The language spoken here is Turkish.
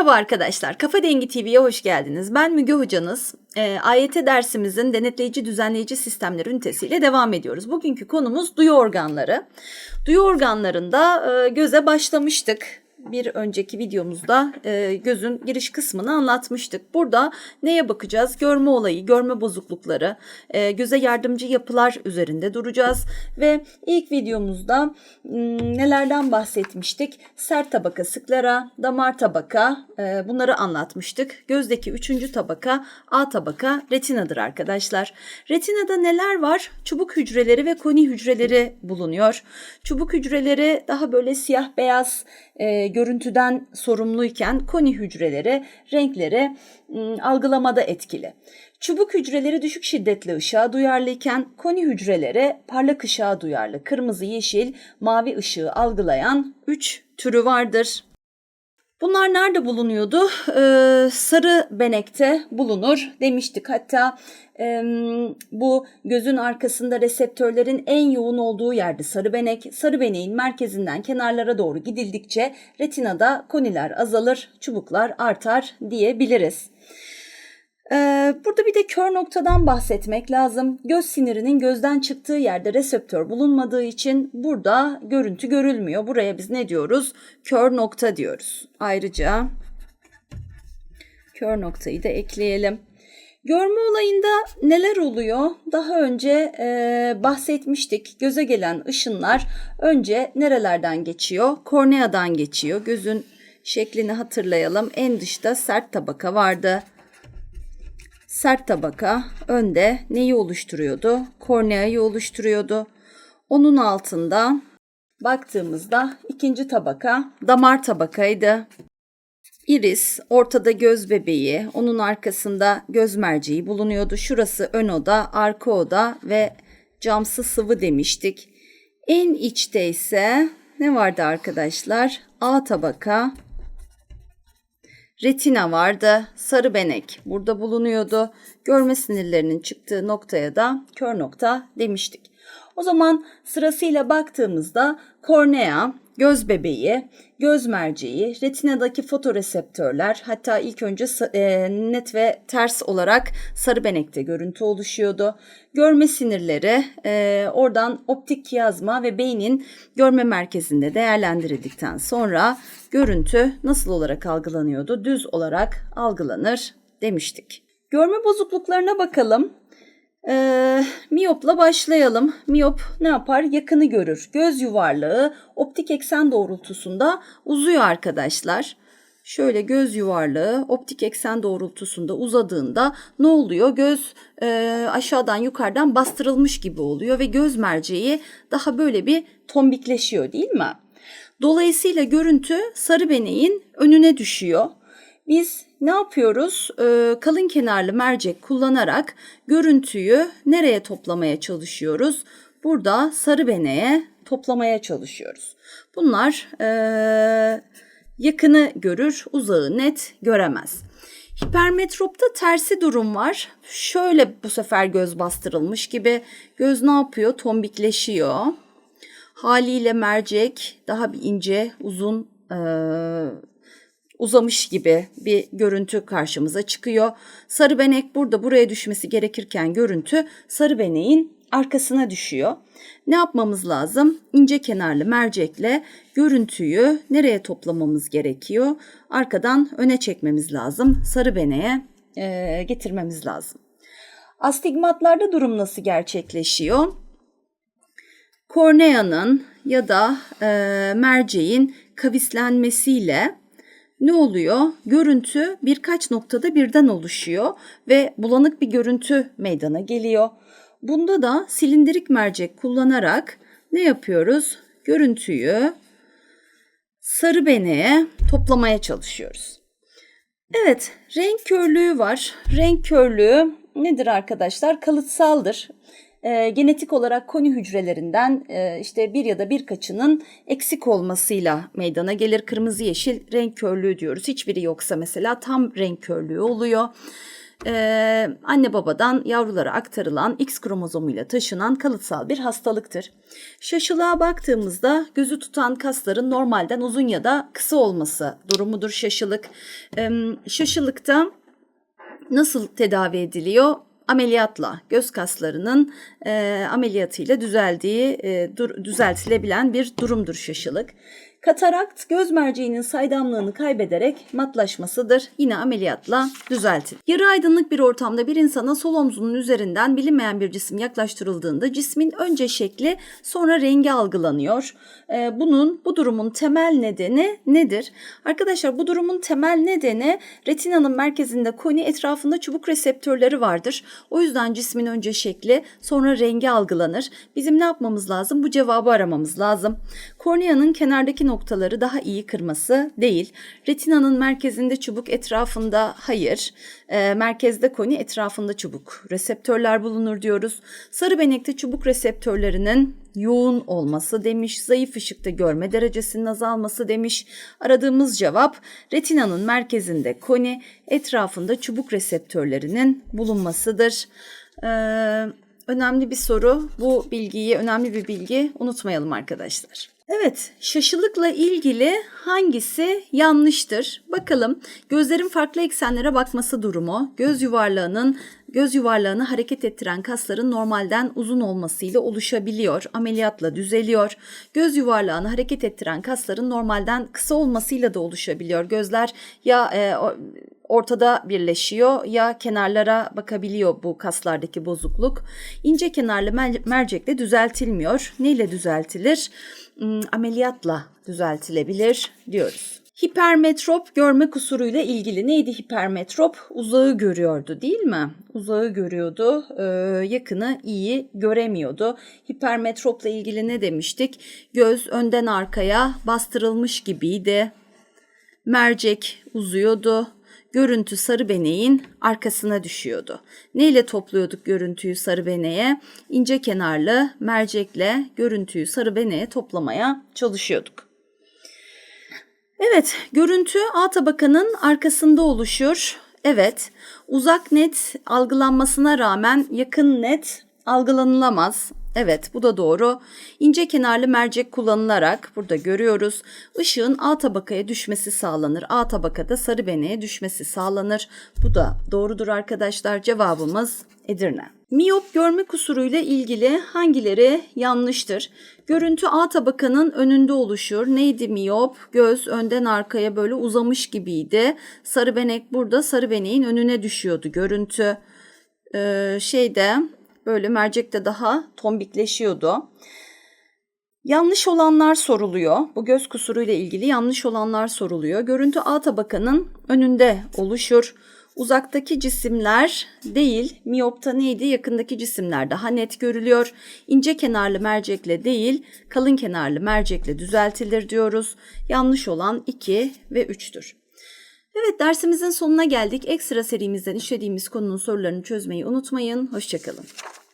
Merhaba arkadaşlar, Kafa Dengi TV'ye hoş geldiniz. Ben Müge Hocanız. E, AYT dersimizin denetleyici düzenleyici sistemler ünitesiyle devam ediyoruz. Bugünkü konumuz duyu organları. Duyu organlarında e, göze başlamıştık bir önceki videomuzda e, gözün giriş kısmını anlatmıştık. Burada neye bakacağız? Görme olayı, görme bozuklukları, e, göze yardımcı yapılar üzerinde duracağız. Ve ilk videomuzda nelerden bahsetmiştik? Sert tabaka, sklera, damar tabaka e, bunları anlatmıştık. Gözdeki üçüncü tabaka A tabaka retinadır arkadaşlar. Retinada neler var? Çubuk hücreleri ve koni hücreleri bulunuyor. Çubuk hücreleri daha böyle siyah beyaz e, görüntüden sorumluyken koni hücreleri renkleri ım, algılamada etkili. Çubuk hücreleri düşük şiddetli ışığa duyarlıyken koni hücreleri parlak ışığa duyarlı. Kırmızı, yeşil, mavi ışığı algılayan 3 türü vardır. Bunlar nerede bulunuyordu? Ee, sarı benekte bulunur demiştik. Hatta e, bu gözün arkasında reseptörlerin en yoğun olduğu yerde sarı benek. Sarı beneğin merkezinden kenarlara doğru gidildikçe retinada koniler azalır, çubuklar artar diyebiliriz. Ee, burada bir de kör noktadan bahsetmek lazım. Göz sinirinin gözden çıktığı yerde reseptör bulunmadığı için burada görüntü görülmüyor. Buraya biz ne diyoruz? Kör nokta diyoruz. Ayrıca kör noktayı da ekleyelim. Görme olayında neler oluyor? Daha önce e, bahsetmiştik. Göze gelen ışınlar önce nerelerden geçiyor? Korneadan geçiyor. Gözün şeklini hatırlayalım. En dışta sert tabaka vardı. Sert tabaka önde neyi oluşturuyordu? Korneayı oluşturuyordu. Onun altında baktığımızda ikinci tabaka damar tabakaydı. Iris, ortada göz bebeği, onun arkasında göz merceği bulunuyordu. Şurası ön oda, arka oda ve camsı sıvı demiştik. En içte ise ne vardı arkadaşlar? A tabaka, retina vardı, sarı benek burada bulunuyordu. Görme sinirlerinin çıktığı noktaya da kör nokta demiştik. O zaman sırasıyla baktığımızda kornea, göz bebeği, göz merceği, retinadaki fotoreseptörler hatta ilk önce e, net ve ters olarak sarı benekte görüntü oluşuyordu. Görme sinirleri e, oradan optik kiyazma ve beynin görme merkezinde değerlendirildikten sonra görüntü nasıl olarak algılanıyordu? Düz olarak algılanır demiştik. Görme bozukluklarına bakalım. Ee, miyopla başlayalım. Miyop ne yapar? Yakını görür. Göz yuvarlığı optik eksen doğrultusunda uzuyor arkadaşlar. Şöyle göz yuvarlığı optik eksen doğrultusunda uzadığında ne oluyor? Göz e, aşağıdan yukarıdan bastırılmış gibi oluyor ve göz merceği daha böyle bir tombikleşiyor değil mi? Dolayısıyla görüntü sarı beneğin önüne düşüyor. Biz ne yapıyoruz? Ee, kalın kenarlı mercek kullanarak görüntüyü nereye toplamaya çalışıyoruz? Burada sarı beneğe toplamaya çalışıyoruz. Bunlar e, yakını görür, uzağı net göremez. Hipermetropta tersi durum var. Şöyle bu sefer göz bastırılmış gibi göz ne yapıyor? Tombikleşiyor. Haliyle mercek daha bir ince, uzun e, uzamış gibi bir görüntü karşımıza çıkıyor. Sarı benek burada buraya düşmesi gerekirken görüntü sarı beneğin arkasına düşüyor. Ne yapmamız lazım? İnce kenarlı mercekle görüntüyü nereye toplamamız gerekiyor? Arkadan öne çekmemiz lazım. Sarı beneğe e, getirmemiz lazım. Astigmatlarda durum nasıl gerçekleşiyor? Korneanın ya da e, merceğin kavislenmesiyle ne oluyor? Görüntü birkaç noktada birden oluşuyor ve bulanık bir görüntü meydana geliyor. Bunda da silindirik mercek kullanarak ne yapıyoruz? Görüntüyü sarı beneğe toplamaya çalışıyoruz. Evet, renk körlüğü var. Renk körlüğü nedir arkadaşlar? Kalıtsaldır e, genetik olarak koni hücrelerinden e, işte bir ya da birkaçının eksik olmasıyla meydana gelir. Kırmızı yeşil renk körlüğü diyoruz. Hiçbiri yoksa mesela tam renk körlüğü oluyor. e, anne babadan yavrulara aktarılan X kromozomuyla taşınan kalıtsal bir hastalıktır. Şaşılığa baktığımızda gözü tutan kasların normalden uzun ya da kısa olması durumudur şaşılık. E, şaşılıkta nasıl tedavi ediliyor? Ameliyatla göz kaslarının e, ameliyatıyla düzeldiği, e, dur, düzeltilebilen bir durumdur şaşılık. Katarakt göz merceğinin saydamlığını kaybederek matlaşmasıdır. Yine ameliyatla düzeltilir. Yarı aydınlık bir ortamda bir insana sol omzunun üzerinden bilinmeyen bir cisim yaklaştırıldığında cismin önce şekli sonra rengi algılanıyor. Ee, bunun bu durumun temel nedeni nedir? Arkadaşlar bu durumun temel nedeni retinanın merkezinde koni etrafında çubuk reseptörleri vardır. O yüzden cismin önce şekli sonra rengi algılanır. Bizim ne yapmamız lazım? Bu cevabı aramamız lazım. Korneanın kenardaki noktaları daha iyi kırması değil. Retinanın merkezinde çubuk etrafında hayır. E, merkezde koni etrafında çubuk reseptörler bulunur diyoruz. Sarı benekte çubuk reseptörlerinin yoğun olması demiş. Zayıf ışıkta görme derecesinin azalması demiş. Aradığımız cevap retinanın merkezinde koni etrafında çubuk reseptörlerinin bulunmasıdır. Ee, önemli bir soru. Bu bilgiyi, önemli bir bilgi unutmayalım arkadaşlar. Evet, şaşılıkla ilgili hangisi yanlıştır? Bakalım. Gözlerin farklı eksenlere bakması durumu, göz yuvarlağının göz yuvarlağını hareket ettiren kasların normalden uzun olmasıyla oluşabiliyor. Ameliyatla düzeliyor. Göz yuvarlağını hareket ettiren kasların normalden kısa olmasıyla da oluşabiliyor. Gözler ya e, ortada birleşiyor ya kenarlara bakabiliyor bu kaslardaki bozukluk. İnce kenarlı mercekle düzeltilmiyor. Neyle düzeltilir? Hmm, ameliyatla düzeltilebilir diyoruz. Hipermetrop görme kusuruyla ilgili neydi hipermetrop? Uzağı görüyordu değil mi? Uzağı görüyordu, e, yakını iyi göremiyordu. Hipermetropla ilgili ne demiştik? Göz önden arkaya bastırılmış gibiydi. Mercek uzuyordu. Görüntü sarı beneğin arkasına düşüyordu. Neyle topluyorduk görüntüyü sarı beneğe? İnce kenarlı mercekle görüntüyü sarı beneğe toplamaya çalışıyorduk. Evet, görüntü A tabakanın arkasında oluşur. Evet, uzak net algılanmasına rağmen yakın net algılanılamaz. Evet bu da doğru. İnce kenarlı mercek kullanılarak burada görüyoruz. Işığın A tabakaya düşmesi sağlanır. A tabakada sarı beneğe düşmesi sağlanır. Bu da doğrudur arkadaşlar. Cevabımız Edirne. Miyop görme kusuruyla ilgili hangileri yanlıştır? Görüntü A tabakanın önünde oluşur. Neydi miyop? Göz önden arkaya böyle uzamış gibiydi. Sarı benek burada sarı beneğin önüne düşüyordu görüntü. Ee, şeyde böyle mercekte daha tombikleşiyordu. Yanlış olanlar soruluyor. Bu göz kusuru ile ilgili yanlış olanlar soruluyor. Görüntü A tabakanın önünde oluşur. Uzaktaki cisimler değil, miyopta neydi? Yakındaki cisimler daha net görülüyor. İnce kenarlı mercekle değil, kalın kenarlı mercekle düzeltilir diyoruz. Yanlış olan 2 ve 3'tür. Evet dersimizin sonuna geldik. Ekstra serimizden işlediğimiz konunun sorularını çözmeyi unutmayın. Hoşçakalın.